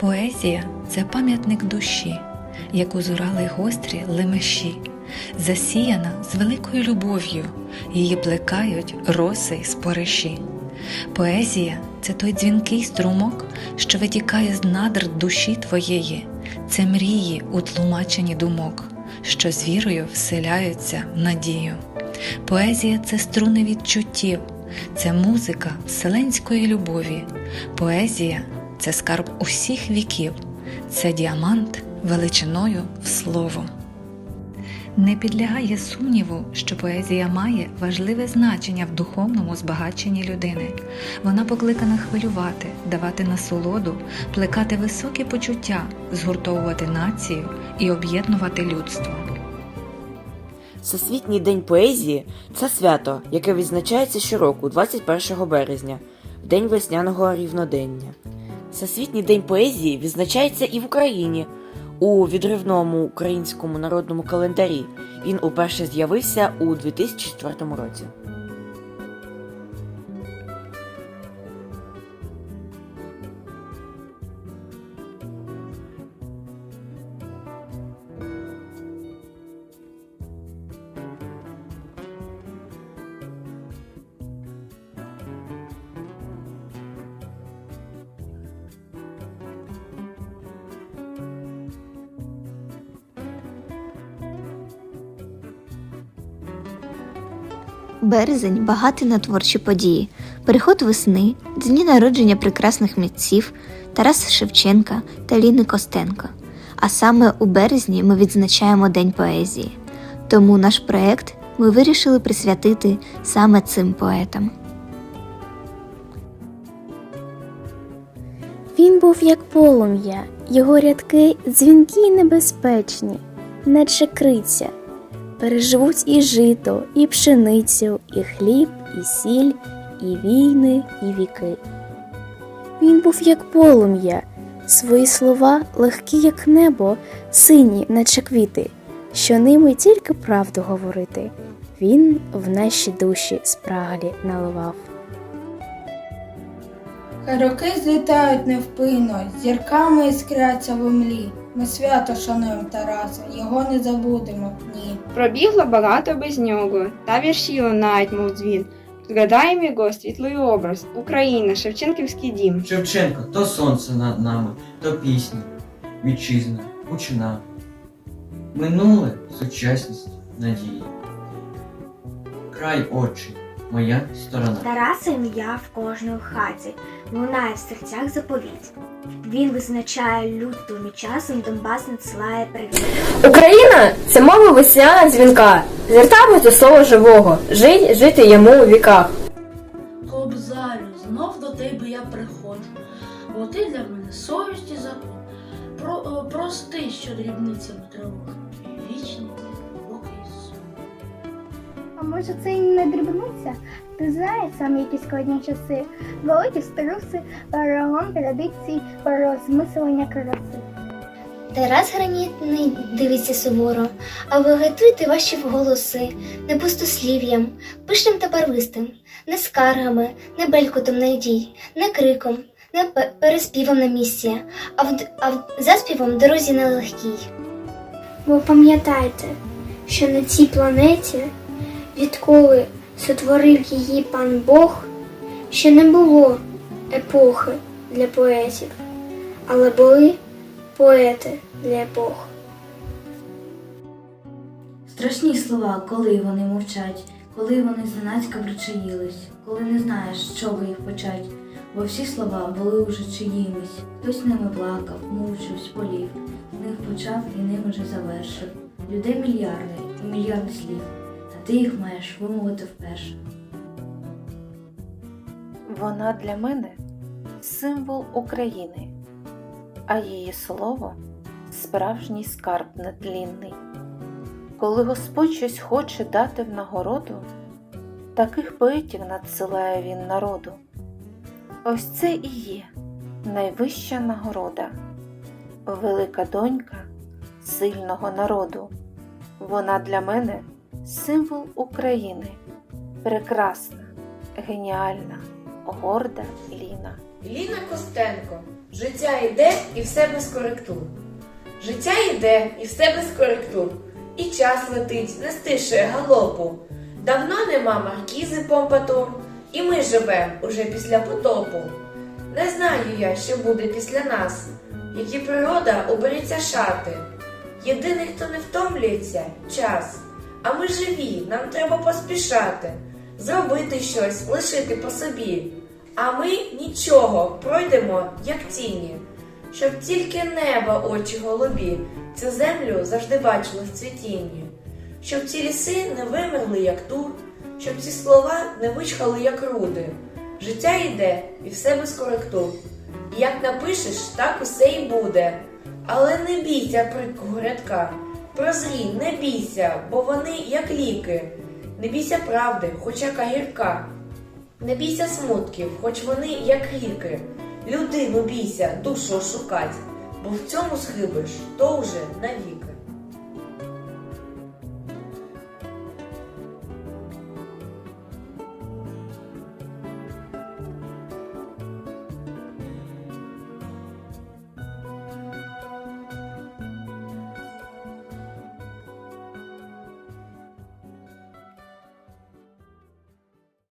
Поезія це пам'ятник душі, яку зурали гострі лемеші, засіяна з великою любов'ю, її плекають роси й спориші. Поезія це той дзвінкий струмок, що витікає з надр душі твоєї, це мрії у тлумаченні думок, що з вірою вселяються в надію. Поезія це струни відчуттів, це музика вселенської любові. Поезія це скарб усіх віків, це діамант величиною в слово. Не підлягає сумніву, що поезія має важливе значення в духовному збагаченні людини. Вона покликана хвилювати, давати насолоду, плекати високі почуття, згуртовувати націю і об'єднувати людство. Всесвітній день поезії це свято, яке відзначається щороку, 21 березня, в день весняного рівнодення. Всесвітній день поезії відзначається і в Україні у відривному українському народному календарі. Він уперше з'явився у 2004 році. Березень багатий на творчі події, переход весни, дні народження прекрасних митців Тараса Шевченка та Ліни Костенко. А саме у березні ми відзначаємо День поезії. Тому наш проект ми вирішили присвятити саме цим поетам. Він був як полум'я, його рядки дзвінкі й небезпечні, наче криця. Переживуть і жито, і пшеницю, і хліб, і сіль, і війни, і віки. Він був як полум'я, свої слова легкі, як небо, сині, наче квіти, що ними тільки правду говорити. Він в наші душі спраглі наливав. Роки злітають невпинно, зірками іскряться в імлі. Ми свято шануємо Тараса, його не забудемо, ні. Пробігло багато без нього, та вірші лунають, мов дзвін. Згадаємо його світлий образ, Україна, Шевченківський дім. Шевченко то сонце над нами, то пісня, вітчизна, учина. Минуле сучасність надії. Край очі, моя сторона. Тараса ім'я в кожній хаті, лунає в серцях заповідь. Він визначає лютим і часом Донбас надсилає привіт. Україна це мова весняна дзвінка. Звертаємось до слова живого, жить, жити йому у віках. Кобзарю, знов до тебе я приходжу, бо ти для мене совість і закон. Про, е, прости, що дрібницями тривожу, і вічний глибокий сон. А може це і не дрібниця? Ти знаєш сам які складні часи, великі струси, перелом традицій, переосмислення краси. Тарас гранітний дивиться суворо, а ви готуйте ваші вголоси не пустослів'ям, пишним та барвистим, не скаргами, не белькотом надій, не криком, не пе- переспівом на місці, а, в, а в заспівом дорозі нелегкій. Ви пам'ятайте, що на цій планеті, відколи сотворив її пан Бог, ще не було епохи для поетів, але були поети для епох. Страшні слова, коли вони мовчать, коли вони зненацька причаїлись, коли не знаєш, з чого їх почать, бо всі слова були уже чиїмись. Хтось ними плакав, мучив, сполів, з них почав і ними вже завершив. Людей мільярди і мільярди слів, ти їх маєш вимовити вперше. Вона для мене символ України, а її слово справжній скарб нетлінний. Коли Господь щось хоче дати в нагороду, таких поетів надсилає він народу. Ось це і є найвища нагорода, велика донька сильного народу. Вона для мене символ України, прекрасна, геніальна, горда Ліна. Ліна Костенко Життя йде і все без коректур. Життя йде і все без коректур. І час летить, не стишує галопу. Давно нема маркізи помпатур, і ми живем уже після потопу. Не знаю я, що буде після нас, які природа обереться шати. Єдиний, хто не втомлюється час. А ми живі, нам треба поспішати, зробити щось, лишити по собі. А ми нічого, пройдемо, як тіні, щоб тільки неба очі голубі, цю землю завжди бачили в цвітінні, щоб ці ліси не вимерли, як тур, щоб ці слова не вичхали, як руди. Життя йде і все без коректур. І як напишеш, так усе і буде. Але не бійся прикого рядка. Прозрій, не бійся, бо вони як ліки. Не бійся правди, хоч яка гірка. Не бійся смутків, хоч вони як ріки. Людину бійся, душу шукать, бо в цьому схибиш, то вже навіки.